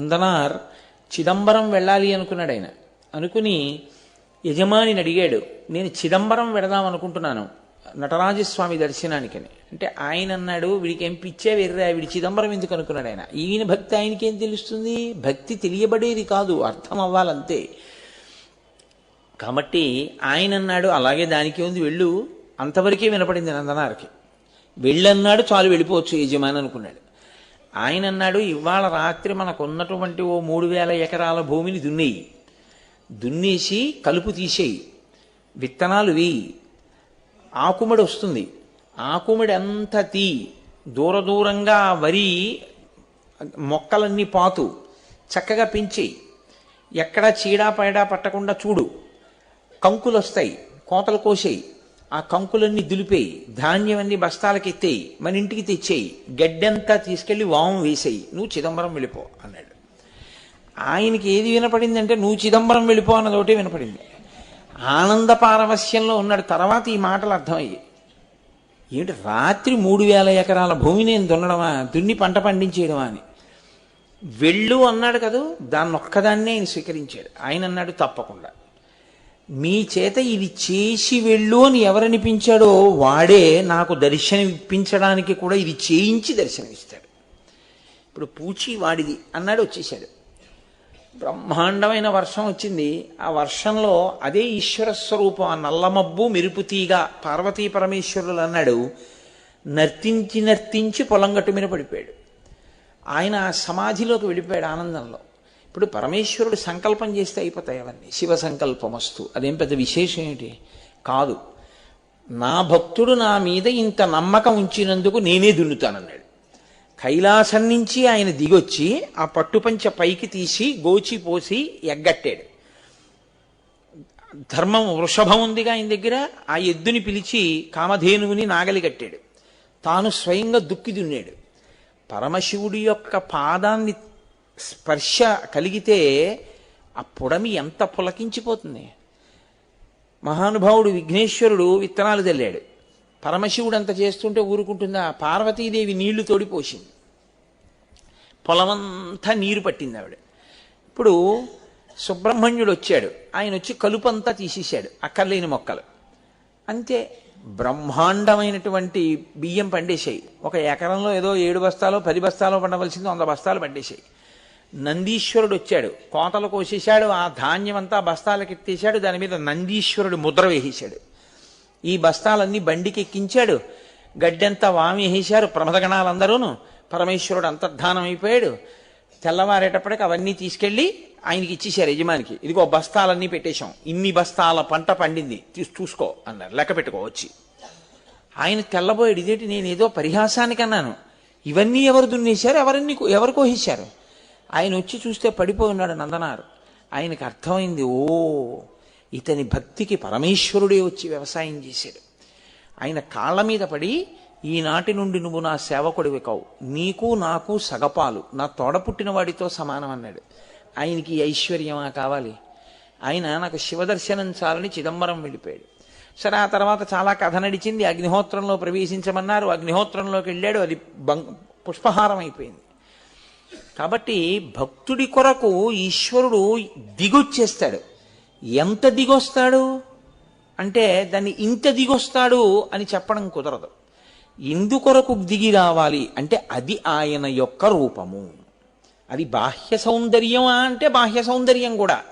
నందనార్ చిదంబరం వెళ్ళాలి అనుకున్నాడు ఆయన అనుకుని యజమానిని అడిగాడు నేను చిదంబరం వెడదాం అనుకుంటున్నాను నటరాజస్వామి దర్శనానికని. అంటే ఆయన అన్నాడు వీడికి ఏం పిచ్చే వెర్రా వీడి చిదంబరం ఎందుకు అనుకున్నాడు ఆయన ఈయన భక్తి ఆయనకేం తెలుస్తుంది? భక్తి తెలియబడేది కాదు అర్థం అవ్వాలంతే. కాబట్టి ఆయన అన్నాడు అలాగే దానికి ఉంది వెళ్ళు. అంతవరకే వినపడింది నందనార్కి. వెళ్ళన్నాడు చాలు వెళ్ళిపోవచ్చు యజమాని అనుకున్నాడు. ఆయన అన్నాడు ఇవాళ రాత్రి మనకు ఉన్నటువంటి ఓ మూడు వేల ఎకరాల భూమిని దున్నేయి. దున్నేసి కలుపు తీసేయి. విత్తనాలు వేయి. ఆకుమడి వస్తుంది. ఆకుమడి అంతా తీ దూర దూరంగా వరి మొక్కలన్నీ పాతు. చక్కగా పెంచేయి. ఎక్కడా చీడా పైడా పట్టకుండా చూడు. కంకులు వస్తాయి కోతలు కోసేయి. ఆ కంకులన్నీ దులిపేయి ధాన్యమన్నీ బస్తాలకి ఎత్తేయి మన ఇంటికి తెచ్చేయి గడ్డంతా తీసుకెళ్ళి వామం వేసేయి. నువ్వు చిదంబరం వెళ్ళిపో అన్నాడు. ఆయనకి ఏది వినపడిందంటే నువ్వు చిదంబరం వెళ్ళిపో అన్నది ఒకటే వినపడింది. ఆనంద పారవస్యంలో ఉన్నాడు. తర్వాత ఈ మాటలు అర్థమయ్యాయి. ఏంటి రాత్రి మూడు వేల ఎకరాల భూమి నేను దున్నడమా? దున్ని పంట పండించేయడమా? అని. వెళ్ళు అన్నాడు కదూ దాన్ని ఒక్కదాన్నే ఆయన స్వీకరించాడు. ఆయన అన్నాడు తప్పకుండా. మీ చేత ఇది చేసి వెళ్ళు అని ఎవరనిపించాడో వాడే నాకు దర్శనం ఇప్పించడానికి కూడా ఇది చేయించి దర్శనమిస్తాడు. ఇప్పుడు పూచి వాడిది అన్నాడు వచ్చేసాడు బ్రహ్మాండమైన వర్షం వచ్చింది. ఆ వర్షంలో అదే ఈశ్వర స్వరూపం ఆ నల్లమబ్బు మెరుపుతీగా పార్వతీ పరమేశ్వరులు అన్నాడు నర్తించి నర్తించి పొలం గట్టు మీద పడిపోయాడు. ఆయన ఆ సమాధిలోకి వెళ్ళిపోయాడు ఆనందంలో. ఇప్పుడు పరమేశ్వరుడు సంకల్పం చేస్తే అయిపోతాయి అవన్నీ. శివ సంకల్పమస్తు. అదేం పెద్ద విశేషం ఏంటి? కాదు. నా భక్తుడు నా మీద ఇంత నమ్మకం ఉంచినందుకు నేనే దున్నుతానన్నాడు. కైలాసం నుంచి ఆయన దిగొచ్చి ఆ పట్టుపంచ పైకి తీసి గోచి పోసి ఎగ్గట్టాడు. ధర్మం వృషభం ఉందిగా ఆయన దగ్గర. ఆ ఎద్దుని పిలిచి కామధేనువుని నాగలి కట్టాడు. తాను స్వయంగా దుక్కి దున్నాడు. పరమశివుడి యొక్క పాదాన్ని స్పర్శ కలిగితే ఆ పుడమి ఎంత పులకించిపోతుంది. మహానుభావుడు విఘ్నేశ్వరుడు విత్తనాలు తెల్లాడు పరమశివుడు అంత చేస్తుంటే ఊరుకుంటుందా? పార్వతీదేవి నీళ్ళు తోడిపోసింది పొలమంతా నీరు పట్టింది ఆవిడ. ఇప్పుడు సుబ్రహ్మణ్యుడు వచ్చాడు. ఆయన వచ్చి కలుపంతా తీసేశాడు అక్కర్లేని మొక్కలు. అంతే బ్రహ్మాండమైనటువంటి బియ్యం పండేశాయి. ఒక ఎకరంలో ఏదో ఏడు బస్తాలో పది బస్తాలో పండవలసింది వంద బస్తాలు పండేశాయి. నందీశ్వరుడు వచ్చాడు. కోతలు కోసేశాడు ఆ ధాన్యం అంతా బస్తాలకు ఎత్తేశాడు దాని మీద నందీశ్వరుడు ముద్ర వేసేశాడు. ఈ బస్తాలన్నీ బండికి ఎక్కించాడు. గడ్డంతా వామి వేసేశారు ప్రమదగణాలందరూను. పరమేశ్వరుడు అంతర్ధానం అయిపోయాడు. తెల్లవారేటప్పటికి అవన్నీ తీసుకెళ్ళి ఆయనకి ఇచ్చేశారు యజమానికి. ఇదిగో బస్తాలన్నీ పెట్టేశాం. ఇన్ని బస్తాల పంట పండింది. తీసి చూసుకో అన్నారు. లెక్క పెట్టుకో వచ్చి. ఆయన తెల్లబోయాడు. ఇదేంటి? నేను ఏదో పరిహాసానికి అన్నాను. ఇవన్నీ ఎవరు దున్నేశారు? ఎవరన్నీ ఎవరు కోసేశారు? ఆయన వచ్చి చూస్తే పడిపోయినాడు నందనారు. ఆయనకు అర్థమైంది ఓ ఇతని భక్తికి పరమేశ్వరుడే వచ్చి వ్యవసాయం చేశాడు. ఆయన కాళ్ళ మీద పడి ఈనాటి నుండి నువ్వు నా సేవకుడివి కావు నీకు నాకు సగపాలు. నా తోడ పుట్టిన వాడితో సమానం అన్నాడు. ఆయనకి ఐశ్వర్యమా కావాలి? ఆయన నాకు శివదర్శనం చాలని చిదంబరం వెళ్ళిపోయాడు. సరే ఆ తర్వాత చాలా కథ నడిచింది. అగ్నిహోత్రంలో ప్రవేశించమన్నారు. అగ్నిహోత్రంలోకి వెళ్ళాడు. అది బంగ్ పుష్పహారం అయిపోయింది. కాబట్టి భక్తుడి కొరకు ఈశ్వరుడు దిగొచ్చేస్తాడు. ఎంత దిగొస్తాడు? అంటే దాన్ని ఇంత దిగొస్తాడు అని చెప్పడం కుదరదు. ఎందుకొరకు దిగి రావాలి అంటే అది ఆయన యొక్క రూపము. అది బాహ్య సౌందర్యమా అంటే బాహ్య సౌందర్యం కూడా.